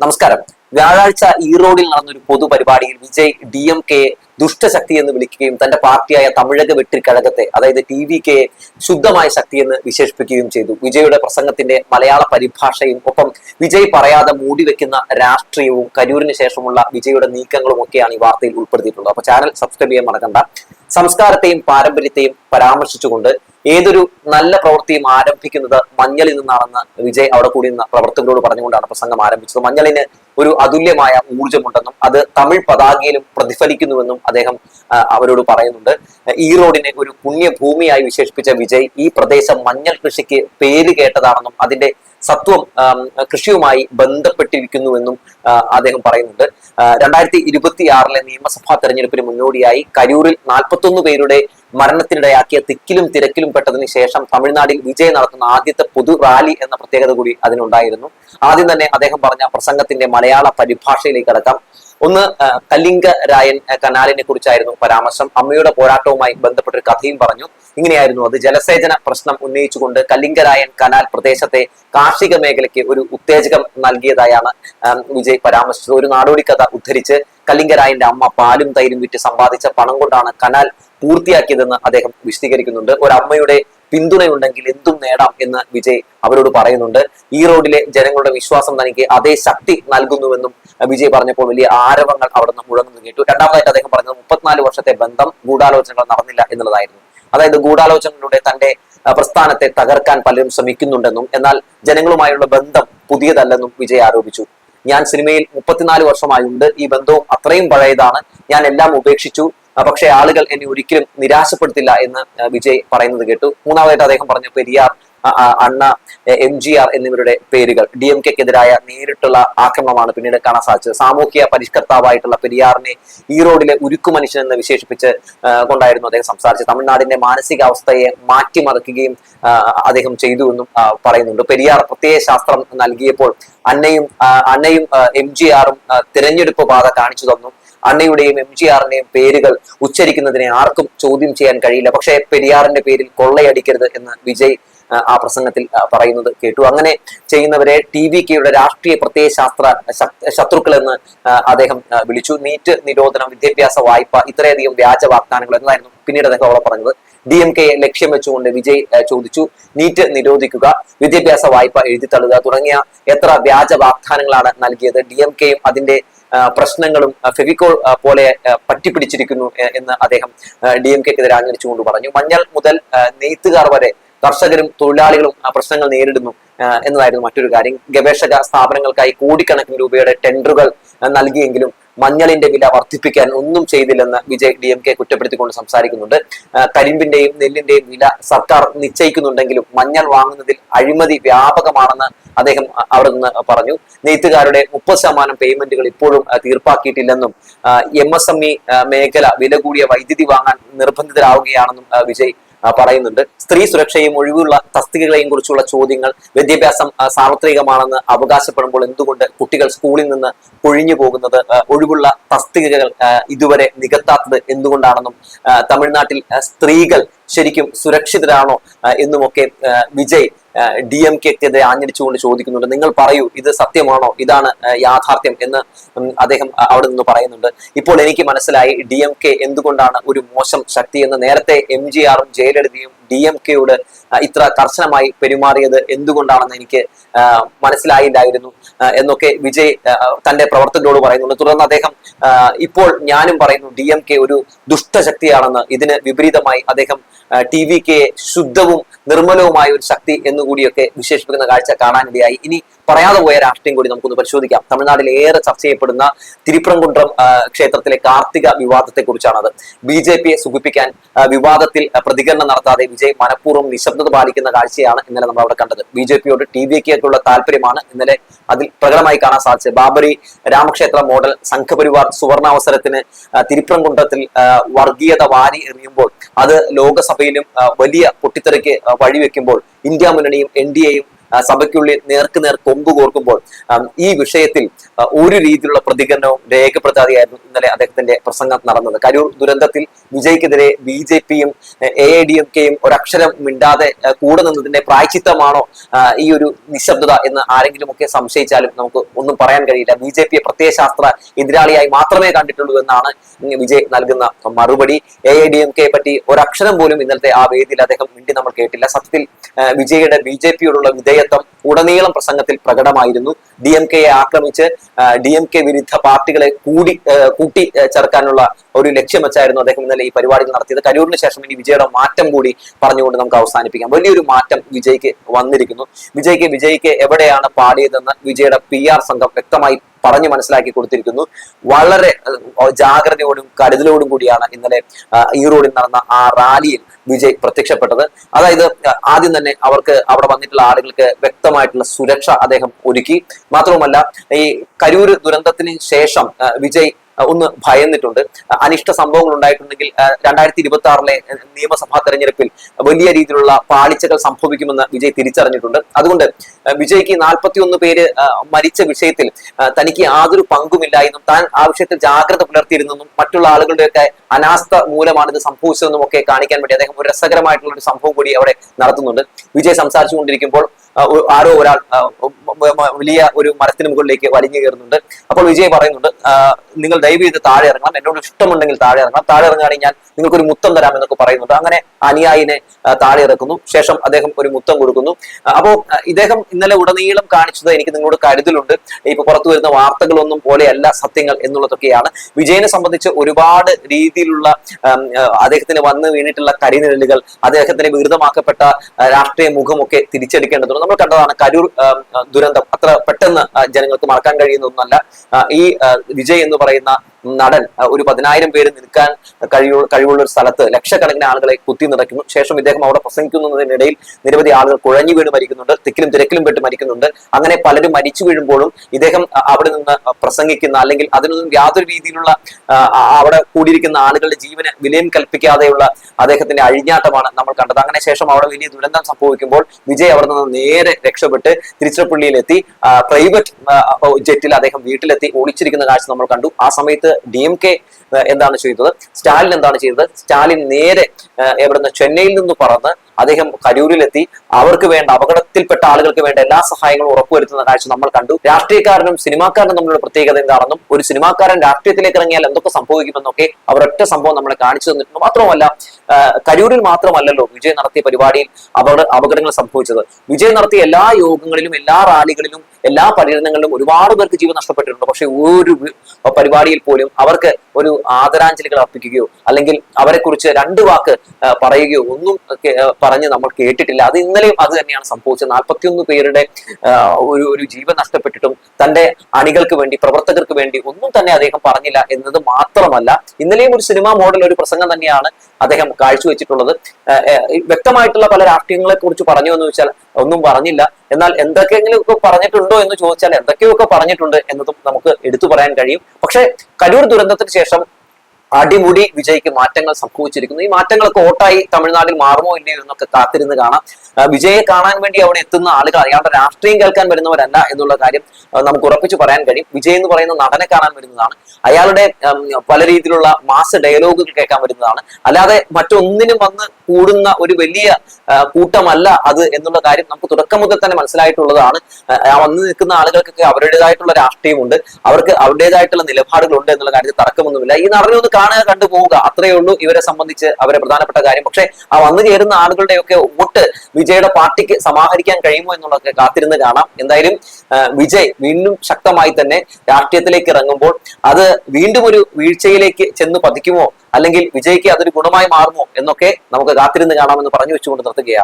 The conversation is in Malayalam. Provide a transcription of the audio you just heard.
നമസ്കാരം. വ്യാഴാഴ്ച ഈറോഡിൽ നടന്നൊരു പൊതുപരിപാടിയിൽ വിജയ് ഡി എം കെ ദുഷ്ടശക്തി എന്ന് വിളിക്കുകയും തന്റെ പാർട്ടിയായ തമിഴക വെട്ടി വെട്ടിക്കഴകത്തെ അതായത് ടി വി കെ ശുദ്ധമായ ശക്തി എന്ന് വിശേഷിപ്പിക്കുകയും ചെയ്തു. വിജയുടെ പ്രസംഗത്തിന്റെ മലയാള പരിഭാഷയും ഒപ്പം വിജയ് പറയാതെ മൂടിവെക്കുന്ന രാഷ്ട്രീയവും കരൂരിന് ശേഷമുള്ള വിജയുടെ നീക്കങ്ങളും ഒക്കെയാണ് ഈ വാർത്തയിൽ ഉൾപ്പെടുത്തിയിട്ടുള്ളത്. അപ്പൊ ചാനൽ സബ്സ്ക്രൈബ് ചെയ്യാൻ മറക്കണ്ട. സംസ്കാരത്തെയും പാരമ്പര്യത്തെയും പരാമർശിച്ചുകൊണ്ട് ഏതൊരു നല്ല പ്രവൃത്തിയും ആരംഭിക്കുന്നത് മഞ്ഞളിൽ നിന്നാണെന്ന് വിജയ് അവിടെ കൂടി നിന്ന് പ്രവർത്തകരോട് പറഞ്ഞുകൊണ്ടാണ് പ്രസംഗം ആരംഭിച്ചത്. മഞ്ഞളിന് ഒരു അതുല്യമായ ഊർജമുണ്ടെന്നും അത് തമിഴ് പതാകയിലും പ്രതിഫലിക്കുന്നുവെന്നും അദ്ദേഹം അവരോട് പറയുന്നുണ്ട്. ഈ റോഡിനെ ഒരു പുണ്യഭൂമിയായി വിശേഷിപ്പിച്ച വിജയ് ഈ പ്രദേശം മഞ്ഞൾ കൃഷിക്ക് പേര് കേട്ടതാണെന്നും അതിന്റെ സത്വം കൃഷിയുമായി ബന്ധപ്പെട്ടിരിക്കുന്നുവെന്നും അദ്ദേഹം പറയുന്നുണ്ട്. രണ്ടായിരത്തി ഇരുപത്തി ആറിലെ നിയമസഭാ തെരഞ്ഞെടുപ്പിന് മുന്നോടിയായി കരൂരിൽ നാൽപ്പത്തൊന്ന് പേരുടെ മരണത്തിനിടയാക്കിയ തിക്കിലും തിരക്കിലും പെട്ടതിന് ശേഷം തമിഴ്നാടിൽ വിജയ് നടത്തുന്ന ആദ്യത്തെ പൊതു റാലി എന്ന പ്രത്യേകത കൂടി അതിനുണ്ടായിരുന്നു. ആദ്യം തന്നെ അദ്ദേഹം പറഞ്ഞ പ്രസംഗത്തിന്റെ മലയാള പരിഭാഷയിലേക്ക് കടക്കാം. ഒന്ന് കലിംഗ രായൻ കനാലിനെ കുറിച്ചായിരുന്നു പരാമർശം. അമ്മയുടെ പോരാട്ടവുമായി ബന്ധപ്പെട്ട ഒരു കഥയും പറഞ്ഞു. ഇങ്ങനെയായിരുന്നു അത്. ജലസേചന പ്രശ്നം ഉന്നയിച്ചുകൊണ്ട് കലിംഗരായൻ കനാൽ പ്രദേശത്തെ കാർഷിക മേഖലയ്ക്ക് ഒരു ഉത്തേജകം നൽകിയതായാണ് വിജയ് പരാമർശിച്ചത്. ഒരു നാടോടി കഥ ഉദ്ധരിച്ച് കലിംഗരായന്റെ അമ്മ പാലും തൈരും വിറ്റ് സമ്പാദിച്ച പണം കൊണ്ടാണ് കനാൽ പൂർത്തിയാക്കിയതെന്ന് അദ്ദേഹം വിശദീകരിക്കുന്നുണ്ട്. ഒരമ്മയുടെ പിന്തുണയുണ്ടെങ്കിൽ എന്തും നേടാം എന്ന് വിജയ് അവരോട് പറയുന്നുണ്ട്. ഈ റോഡിലെ ജനങ്ങളുടെ വിശ്വാസം തനിക്ക് അതേ ശക്തി നൽകുന്നുവെന്നും വിജയ് പറഞ്ഞപ്പോൾ വലിയ ആരവങ്ങൾ അവിടെ നിന്ന് മുഴങ്ങുന്നു കേട്ടു. രണ്ടാമതായിട്ട് അദ്ദേഹം പറഞ്ഞത് മുപ്പത്തിനാല് വർഷത്തെ ബന്ധം ഗൂഢാലോചനകൾ നടന്നില്ല എന്നുള്ളതായിരുന്നു. അതായത് ഗൂഢാലോചനകളിലൂടെ തന്റെ പ്രസ്ഥാനത്തെ തകർക്കാൻ പലരും ശ്രമിക്കുന്നുണ്ടെന്നും എന്നാൽ ജനങ്ങളുമായുള്ള ബന്ധം പുതിയതല്ലെന്നും വിജയ് ആരോപിച്ചു. ഞാൻ സിനിമയിൽ മുപ്പത്തിനാല് വർഷമായുണ്ട്. ഈ ബന്ധവും അത്രയും പഴയതാണ്. ഞാൻ എല്ലാം ഉപേക്ഷിച്ചു. പക്ഷേ ആളുകൾ എന്നെ ഒരിക്കലും നിരാശപ്പെടുത്തില്ല എന്ന് വിജയ് പറയുന്നത് കേട്ടു. മൂന്നാമതായിട്ട് അദ്ദേഹം പറഞ്ഞു പെരിയാർ അണ്ണ എം ജി ആർ എന്നിവരുടെ പേരുകൾ. ഡി എം കെക്കെതിരായ നേരിട്ടുള്ള ആക്രമണമാണ് പിന്നീട് കാണാൻ സാധിച്ചത്. സാമൂഹ്യ പരിഷ്കർത്താവായിട്ടുള്ള പെരിയാറിനെ ഈ റോഡിലെ ഉരുക്കു മനുഷ്യൻ എന്ന് വിശേഷിപ്പിച്ച് കൊണ്ടായിരുന്നു അദ്ദേഹം സംസാരിച്ചത്. തമിഴ്നാടിന്റെ മാനസികാവസ്ഥയെ മാറ്റിമറിക്കുകയും അദ്ദേഹം ചെയ്തു എന്നും പറയുന്നുണ്ട്. പെരിയാർ പ്രത്യയ ശാസ്ത്രം നൽകിയപ്പോൾ അന്നയും അന്നയും എം ജി ആറും തിരഞ്ഞെടുപ്പ് പാത കാണിച്ചു തന്നു. അണ്ണയുടെയും എം ജി ആറിന്റെയും പേരുകൾ ഉച്ചരിക്കുന്നതിനെ ആർക്കും ചോദ്യം ചെയ്യാൻ കഴിയില്ല. പക്ഷേ പെരിയാറിന്റെ പേരിൽ കൊള്ളയടിക്കരുത് എന്ന് വിജയ് ആ, പ്രസംഗത്തിൽ പറയുന്നത് കേട്ടു. അങ്ങനെ ചെയ്യുന്നവരെ ടി വി കെയുടെ രാഷ്ട്രീയ പ്രത്യയശാസ്ത്ര ശാസ്ത്ര ശത്രുക്കൾ എന്ന് അദ്ദേഹം വിളിച്ചു. നീറ്റ് നിരോധനം വിദ്യാഭ്യാസ വായ്പ ഇത്രയധികം വ്യാജ വാഗ്ദാനങ്ങൾ എന്നായിരുന്നു പിന്നീട് അദ്ദേഹം അവിടെ പറഞ്ഞത്. ഡി എം കെയെ ലക്ഷ്യം വെച്ചുകൊണ്ട് വിജയ് ചോദിച്ചു നീറ്റ് നിരോധിക്കുക വിദ്യാഭ്യാസ വായ്പ എഴുതി തള്ളുക തുടങ്ങിയ എത്ര വ്യാജ വാഗ്ദാനങ്ങളാണ് നൽകിയത്. ഡി എം കെയും അതിന്റെ പ്രശ്നങ്ങളും ഫെവിക്കോൾ പോലെ പറ്റിപ്പിടിച്ചിരിക്കുന്നു എന്ന് അദ്ദേഹം ഡി എം കെക്കെതിരെ ആഞ്ഞടിച്ചുകൊണ്ട് പറഞ്ഞു. മഞ്ഞൾ മുതൽ നെയ്ത്തുകാർ വരെ കർഷകരും തൊഴിലാളികളും ആ പ്രശ്നങ്ങൾ നേരിടുന്നു എന്നതായിരുന്നു മറ്റൊരു കാര്യം. ഗവേഷക സ്ഥാപനങ്ങൾക്കായി കോടിക്കണക്കിന് രൂപയുടെ ടെൻഡറുകൾ നൽകിയെങ്കിലും മഞ്ഞളിന്റെ വില വർദ്ധിപ്പിക്കാൻ ഒന്നും ചെയ്തില്ലെന്ന് വിജയ് ഡി എം കെ കുറ്റപ്പെടുത്തിക്കൊണ്ട് സംസാരിക്കുന്നുണ്ട്. കരിമ്പിന്റെയും നെല്ലിന്റെയും വില സർക്കാർ നിശ്ചയിക്കുന്നുണ്ടെങ്കിലും മഞ്ഞൾ വാങ്ങുന്നതിൽ അഴിമതി വ്യാപകമാണെന്ന് അദ്ദേഹം അവിടെ നിന്ന് പറഞ്ഞു. നെയ്ത്തുകാരുടെ മുപ്പത് ശതമാനം പേയ്മെന്റുകൾ ഇപ്പോഴും തീർപ്പാക്കിയിട്ടില്ലെന്നും എം എസ് എം ഇ മേഖല വില കൂടിയ വൈദ്യുതി വാങ്ങാൻ നിർബന്ധിതരാവുകയാണെന്നും വിജയ് പറയുന്നുണ്ട്. സ്ത്രീ സുരക്ഷയും ഒഴിവുള്ള തസ്തികകളെയും കുറിച്ചുള്ള ചോദ്യങ്ങൾ വിദ്യാഭ്യാസം സാർവത്രികമാണെന്ന് അവകാശപ്പെടുമ്പോൾ എന്തുകൊണ്ട് കുട്ടികൾ സ്കൂളിൽ നിന്ന് ഒഴിഞ്ഞു പോകുന്നത്? ഒഴിവുള്ള തസ്തികകൾ ഇതുവരെ നികത്താത്തത് എന്തുകൊണ്ടാണെന്നും തമിഴ്നാട്ടിൽ സ്ത്രീകൾ ശരിക്കും സുരക്ഷിതരാണോ എന്നുമൊക്കെ വിജയ് ഡി എം കെക്കെതിരെ ആഞ്ഞടിച്ചുകൊണ്ട് ചോദിക്കുന്നുണ്ട്. നിങ്ങൾ പറയൂ ഇത് സത്യമാണോ? ഇതാണ് യാഥാർത്ഥ്യം എന്ന് അദ്ദേഹം അവിടെ നിന്ന് പറയുന്നുണ്ട്. ഇപ്പോൾ എനിക്ക് മനസ്സിലായി ഡി എം കെ എന്തുകൊണ്ടാണ് ഒരു മോശം ശക്തി എന്ന് നേരത്തെ എം ജി ആറും ജയലളിതയും ഡി എം കെയോട് ഇത്ര കർശനമായി പെരുമാറിയത് എന്തുകൊണ്ടാണെന്ന് എനിക്ക് മനസ്സിലായില്ലായിരുന്നു. എന്നൊക്കെ വിജയ് തന്റെ പ്രവർത്തകരോട് പറയുന്നുണ്ട്. തുടർന്ന് അദ്ദേഹം ഇപ്പോൾ ഞാനും പറയുന്നു ഡി എം കെ ഒരു ദുഷ്ടശക്തിയാണെന്ന് ഇതിന് വിപരീതമായി അദ്ദേഹം ടി വി കെ ശുദ്ധവും നിർമ്മലവുമായ ഒരു ശക്തി എന്നുകൂടിയൊക്കെ വിശേഷിപ്പിക്കുന്ന കാഴ്ച കാണാനിടയായി. ഇനി പറയാതെ പോയ രാഷ്ട്രീയം കൂടി നമുക്കൊന്ന് പരിശോധിക്കാം. തമിഴ്നാട്ടിൽ ഏറെ ചർച്ച ചെയ്യപ്പെടുന്ന തിരുപ്രംകുണ്ട്രം ക്ഷേത്രത്തിലെ കാർത്തിക വിവാദത്തെ കുറിച്ചാണത് ബി ജെ പിയെ സുഖിപ്പിക്കാൻ വിവാദത്തിൽ പ്രതികരണം നടത്താതെ വിജയ് മനഃപൂർവം നിശബ്ദത പാലിക്കുന്ന കാഴ്ചയാണ് ഇന്നലെ നമ്മൾ അവിടെ കണ്ടത്. ബി ജെ പിയോട് ടി വി കെക്കുള്ള താല്പര്യമാണ് ഇന്നലെ അതിൽ പ്രകടമായി കാണാൻ സാധിച്ചത്. ബാബറി രാമക്ഷേത്ര മോഡൽ സംഘപരിവാർ സുവർണാവസരത്തിന് തിരുപ്പുറംകുണ്ടത്തിൽ വർഗീയത വാരി എറിയുമ്പോൾ അത് ലോകസഭയിലും വലിയ പൊട്ടിത്തെറിക്ക് വഴിവെക്കുമ്പോൾ ഇന്ത്യ മുന്നണിയും എൻ ഡി എയും സഭയ്ക്കുള്ളിൽ നേർക്ക് നേർ കൊമ്പ് കോർക്കുമ്പോൾ ഈ വിഷയത്തിൽ ഒരു രീതിയിലുള്ള പ്രതികരണവും രേഖപ്പെടുത്താതെയായിരുന്നു ഇന്നലെ അദ്ദേഹത്തിന്റെ പ്രസംഗം നടന്നത്. കരൂർ ദുരന്തത്തിൽ വിജയ്ക്കെതിരെ ബി ജെ പിയും എ ഐ ഡി എം കെയും ഒരക്ഷരം മിണ്ടാതെ കൂടെ നിന്നതിന്റെ പ്രായച്ചിത്തമാണോ ഈ ഒരു നിശബ്ദത എന്ന് ആരെങ്കിലും ഒക്കെ സംശയിച്ചാലും നമുക്ക് ഒന്നും പറയാൻ കഴിയില്ല. ബി ജെ പിയെ പ്രത്യയശാസ്ത്ര എതിരാളിയായി മാത്രമേ കണ്ടിട്ടുള്ളൂ എന്നാണ് വിജയ് നൽകുന്ന മറുപടി. എ ഐ ഡി എം കെയെ പറ്റി ഒരക്ഷരം പോലും ഇന്നലത്തെ ആ വേദിയിൽ അദ്ദേഹം മിണ്ടി നമ്മൾ കേട്ടില്ല. സത്യത്തിൽ വിജയുടെ ബി ജെ പിയോടുള്ള വിധേയത്വം ഉടനീളം പ്രസംഗത്തിൽ പ്രകടമായിരുന്നു. ഡി എം കെയെ ആക്രമിച്ച് ഡി എം കെ വിരുദ്ധ പാർട്ടികളെ കൂടി കൂട്ടി ചേർക്കാനുള്ള ഒരു ലക്ഷ്യം വെച്ചായിരുന്നു അദ്ദേഹം ഇന്നലെ ഈ പരിപാടികൾ നടത്തിയത്. കരൂരിന് ശേഷം ഇനി വിജയുടെ മാറ്റം കൂടി പറഞ്ഞുകൊണ്ട് നമുക്ക് അവസാനിപ്പിക്കാം. വലിയൊരു മാറ്റം വിജയ്ക്ക് വന്നിരിക്കുന്നു. വിജയ്ക്ക് വിജയ്ക്ക് എവിടെയാണ് പാടിയതെന്ന് വിജയുടെ പി ആർ സംഘം വ്യക്തമായി പറഞ്ഞു മനസ്സിലാക്കി കൊടുത്തിരിക്കുന്നു. വളരെ ജാഗ്രതയോടും കരുതലോടും കൂടിയാണ് ഇന്നലെ ഈ ഈറോഡിൽ നടന്ന ആ റാലിയിൽ വിജയ് പ്രത്യക്ഷപ്പെട്ടത്. അതായത് ആദ്യം തന്നെ അവർക്ക് അവിടെ വന്നിട്ടുള്ള ആളുകൾക്ക് വ്യക്തമായിട്ടുള്ള സുരക്ഷ അദ്ദേഹം ഒരുക്കി. മാത്രവുമല്ല ഈ കരൂര് ദുരന്തത്തിന് ശേഷം വിജയ് ഒന്ന് ഭയന്നിട്ടുണ്ട്. അനിഷ്ട സംഭവങ്ങൾ ഉണ്ടായിട്ടുണ്ടെങ്കിൽ രണ്ടായിരത്തി ഇരുപത്തി ആറിലെ നിയമസഭാ തെരഞ്ഞെടുപ്പിൽ വലിയ രീതിയിലുള്ള പാളിച്ചകൾ സംഭവിക്കുമെന്ന് വിജയ് തിരിച്ചറിഞ്ഞിട്ടുണ്ട്. അതുകൊണ്ട് വിജയ്ക്ക് നാൽപ്പത്തി ഒന്ന് പേര് മരിച്ച വിഷയത്തിൽ തനിക്ക് യാതൊരു പങ്കുമില്ല എന്നും താൻ ആ വിഷയത്തിൽ ജാഗ്രത പുലർത്തിയിരുന്നെന്നും മറ്റുള്ള ആളുകളുടെയൊക്കെ അനാസ്ഥ മൂലമാണ് ഇത് സംഭവിച്ചതെന്നും ഒക്കെ കാണിക്കാൻ വേണ്ടി അദ്ദേഹം ഒരു രസകരമായിട്ടുള്ള ഒരു സംഭവം കൂടി അവിടെ നടത്തുന്നുണ്ട്. വിജയ് സംസാരിച്ചുകൊണ്ടിരിക്കുമ്പോൾ ആരോ ഒരാൾ വലിയ ഒരു മരത്തിന് മുകളിലേക്ക് വലിഞ്ഞു കയറുന്നുണ്ട്. അപ്പോൾ വിജയ് പറയുന്നുണ്ട് നിങ്ങൾ ദയവ് ചെയ്ത് താഴെ ഇറങ്ങണം. എന്നോട് ഇഷ്ടമുണ്ടെങ്കിൽ താഴെ ഇറങ്ങണം. താഴെ ഇറങ്ങുകയാണെങ്കിൽ ഞാൻ നിങ്ങൾക്ക് ഒരു മുത്തം തരാം എന്നൊക്കെ പറയുന്നുണ്ട്. അങ്ങനെ അനുയായിനെ താഴെ ഇറക്കുന്നു. ശേഷം അദ്ദേഹം ഒരു മുത്തം കൊടുക്കുന്നു. അപ്പോൾ അപ്പോ ഇദ്ദേഹം ഇന്നലെ ഉടനീളം കാണിച്ചത് എനിക്ക് നിങ്ങളോട് കരുതലുണ്ട്. ഇപ്പൊ പുറത്തു വരുന്ന വാർത്തകളൊന്നും പോലെയല്ല സത്യങ്ങൾ എന്നുള്ളതൊക്കെയാണ്. വിജയനെ സംബന്ധിച്ച് ഒരുപാട് രീതിയിലുള്ള അദ്ദേഹത്തിന് വന്ന് വീണിട്ടുള്ള കരിനിഴലുകൾ അദ്ദേഹത്തിന് വികൃതമാക്കപ്പെട്ട രാഷ്ട്രീയ മുഖമൊക്കെ തിരിച്ചെടുക്കേണ്ടതുണ്ട്. നമ്മൾ കണ്ടതാണ് കരൂർ ദുരന്തം. അത്ര പെട്ടെന്ന് ജനങ്ങൾക്ക് മറക്കാൻ കഴിയുന്ന ഒന്നല്ല ഈ വിജയ് എന്ന് പറയുന്ന നടൻ ഒരു പതിനായിരം പേര് നിൽക്കാൻ കഴിയു കഴിവുള്ള ഒരു സ്ഥലത്ത് ലക്ഷക്കണക്കിന് ആളുകളെ കുത്തി നിറയ്ക്കുന്നു. ശേഷം ഇദ്ദേഹം അവിടെ പ്രസംഗിക്കുന്നതിനിടയിൽ നിരവധി ആളുകൾ കുഴഞ്ഞു വീണ് മരിക്കുന്നുണ്ട് തിക്കിലും തിരക്കിലും പെട്ട് മരിക്കുന്നുണ്ട്. അങ്ങനെ പലരും മരിച്ചു വീഴുമ്പോഴും ഇദ്ദേഹം അവിടെ നിന്ന് പ്രസംഗിക്കുന്ന അല്ലെങ്കിൽ അതിനൊന്നും യാതൊരു രീതിയിലുള്ള അവിടെ കൂടിയിരിക്കുന്ന ആളുകളുടെ ജീവന് വിലയും കൽപ്പിക്കാതെയുള്ള അദ്ദേഹത്തിന്റെ അഴിഞ്ഞാട്ടമാണ് നമ്മൾ കണ്ടത്. അങ്ങനെ ശേഷം അവിടെ വലിയ ദുരന്തം സംഭവിക്കുമ്പോൾ വിജയ് അവിടെ നിന്ന് നേരെ രക്ഷപ്പെട്ട് തിരുച്ചിറപ്പള്ളിയിലെത്തി. പ്രൈവറ്റ് ജെറ്റിൽ അദ്ദേഹം വീട്ടിലെത്തി. ഒളിച്ചിരിക്കുന്ന കാഴ്ച നമ്മൾ കണ്ടു. ആ സമയത്ത് ഡി എം കെ എന്താണ് ചെയ്തത്? സ്റ്റാലിൻ എന്താണ് ചെയ്തത്? സ്റ്റാലിൻ നേരെ എവിടുന്ന്? ചെന്നൈയിൽ നിന്ന് പറന്ന് അദ്ദേഹം കരൂരിലെത്തി. അവർക്ക് വേണ്ട അപകടത്തിൽപ്പെട്ട ആളുകൾക്ക് വേണ്ട എല്ലാ സഹായങ്ങളും ഉറപ്പുവരുത്തുന്ന കാഴ്ച നമ്മൾ കണ്ടു. രാഷ്ട്രീയക്കാരനും സിനിമാക്കാരനും തമ്മിലുള്ള പ്രത്യേകത എന്താണെന്നും ഒരു സിനിമാക്കാരൻ രാഷ്ട്രീയത്തിലേക്ക് ഇറങ്ങിയാൽ എന്തൊക്കെ സംഭവിക്കുമെന്നൊക്കെ അവരൊറ്റ സംഭവം നമ്മളെ കാണിച്ചു തന്നിട്ടുണ്ട്. മാത്രമല്ല കരൂരിൽ മാത്രമല്ലല്ലോ വിജയ് നടത്തിയ പരിപാടിയിൽ അപകട അപകടങ്ങൾ സംഭവിച്ചത്. വിജയ് നടത്തിയ എല്ലാ യോഗങ്ങളിലും എല്ലാ റാലികളിലും എല്ലാ പര്യടനങ്ങളിലും ഒരുപാട് പേർക്ക് ജീവൻ നഷ്ടപ്പെട്ടിട്ടുണ്ട്. പക്ഷെ ഒരു പരിപാടിയിൽ പോലും അവർക്ക് ഒരു ആദരാഞ്ജലികൾ അർപ്പിക്കുകയോ അല്ലെങ്കിൽ അവരെ കുറിച്ച് രണ്ട് വാക്ക് പറയുകയോ ഒന്നും പറഞ്ഞ് നമ്മൾ കേട്ടിട്ടില്ല. അത് ഇന്നലെയും അത് തന്നെയാണ് സംഭവിച്ചത്. നാൽപ്പത്തിയൊന്ന് പേരുടെ ഒരു ഒരു ജീവൻ നഷ്ടപ്പെട്ടിട്ടും തന്റെ അണികൾക്ക് വേണ്ടി പ്രവർത്തകർക്ക് വേണ്ടി ഒന്നും തന്നെ അദ്ദേഹം പറഞ്ഞില്ല എന്നത് മാത്രമല്ല ഇന്നലെയും ഒരു സിനിമാ മോഡൽ ഒരു പ്രസംഗം തന്നെയാണ് അദ്ദേഹം കാഴ്ചവെച്ചിട്ടുള്ളത്. വ്യക്തമായിട്ടുള്ള പല രാഷ്ട്രീയങ്ങളെ കുറിച്ച് പറഞ്ഞു എന്ന് വെച്ചാൽ ഒന്നും പറഞ്ഞില്ല. എന്നാൽ എന്തൊക്കെയെങ്കിലും ഒക്കെ പറഞ്ഞിട്ടുണ്ടോ എന്ന് ചോദിച്ചാൽ എന്തൊക്കെയൊക്കെ പറഞ്ഞിട്ടുണ്ട് എന്നതും നമുക്ക് എടുത്തു പറയാൻ കഴിയും. പക്ഷേ കരൂർ ദുരന്തത്തിന് ശേഷം അടിമുടി വിജയ്ക്ക് മാറ്റങ്ങൾ സംഭവിച്ചിരിക്കുന്നു. ഈ മാറ്റങ്ങളൊക്കെ ഓട്ടായി തമിഴ്നാട്ടിൽ മാറുമോ ഇല്ലയോ എന്നൊക്കെ കാത്തിരുന്ന് കാണാം. വിജയെ കാണാൻ വേണ്ടി അവിടെ എത്തുന്ന ആളുകൾ അയാളുടെ രാഷ്ട്രീയം കേൾക്കാൻ വരുന്നവരല്ല എന്നുള്ള കാര്യം നമുക്ക് ഉറപ്പിച്ച് പറയാൻ കഴിയും. വിജയ് എന്ന് പറയുന്ന നടനെ കാണാൻ വരുന്നതാണ്. അയാളുടെ പല രീതിയിലുള്ള മാസ് ഡയലോഗുകൾ കേൾക്കാൻ വരുന്നതാണ്. അല്ലാതെ മറ്റൊന്നിനും വന്ന് കൂടുന്ന ഒരു വലിയ കൂട്ടമല്ല അത് എന്നുള്ള കാര്യം നമുക്ക് തുടക്കം മുതൽ തന്നെ മനസ്സിലായിട്ടുള്ളതാണ്. വന്ന് നിൽക്കുന്ന ആളുകൾക്കൊക്കെ അവരുടേതായിട്ടുള്ള രാഷ്ട്രീയമുണ്ട്. അവർക്ക് അവരുടേതായിട്ടുള്ള നിലപാടുകളുണ്ട് എന്നുള്ള കാര്യത്തിൽ തർക്കമൊന്നുമില്ല. ഈ നടനെ ഒന്ന് കാണുക കണ്ടു പോവുക. അത്രയേ ഉള്ളൂ ഇവരെ സംബന്ധിച്ച് അവരെ പ്രധാനപ്പെട്ട കാര്യം. പക്ഷേ ആ വന്നു ചേരുന്ന ആളുകളുടെയൊക്കെ വോട്ട് വിജയുടെ പാർട്ടിക്ക് സമാഹരിക്കാൻ കഴിയുമോ എന്നുള്ളതൊക്കെ കാത്തിരുന്ന് കാണാം. എന്തായാലും വിജയ് വീണ്ടും ശക്തമായി തന്നെ രാഷ്ട്രീയത്തിലേക്ക് ഇറങ്ങുമ്പോൾ അത് വീണ്ടും ഒരു വീഴ്ചയിലേക്ക് ചെന്ന് പതിക്കുമോ? അല്ലെങ്കിൽ വിജയ്ക്ക് അതൊരു ഗുണമായി മാറുമോ എന്നൊക്കെ നമുക്ക് കാത്തിരുന്ന് കാണാമെന്ന് പറഞ്ഞു വെച്ചുകൊണ്ട് നിർത്തുകയാണ്.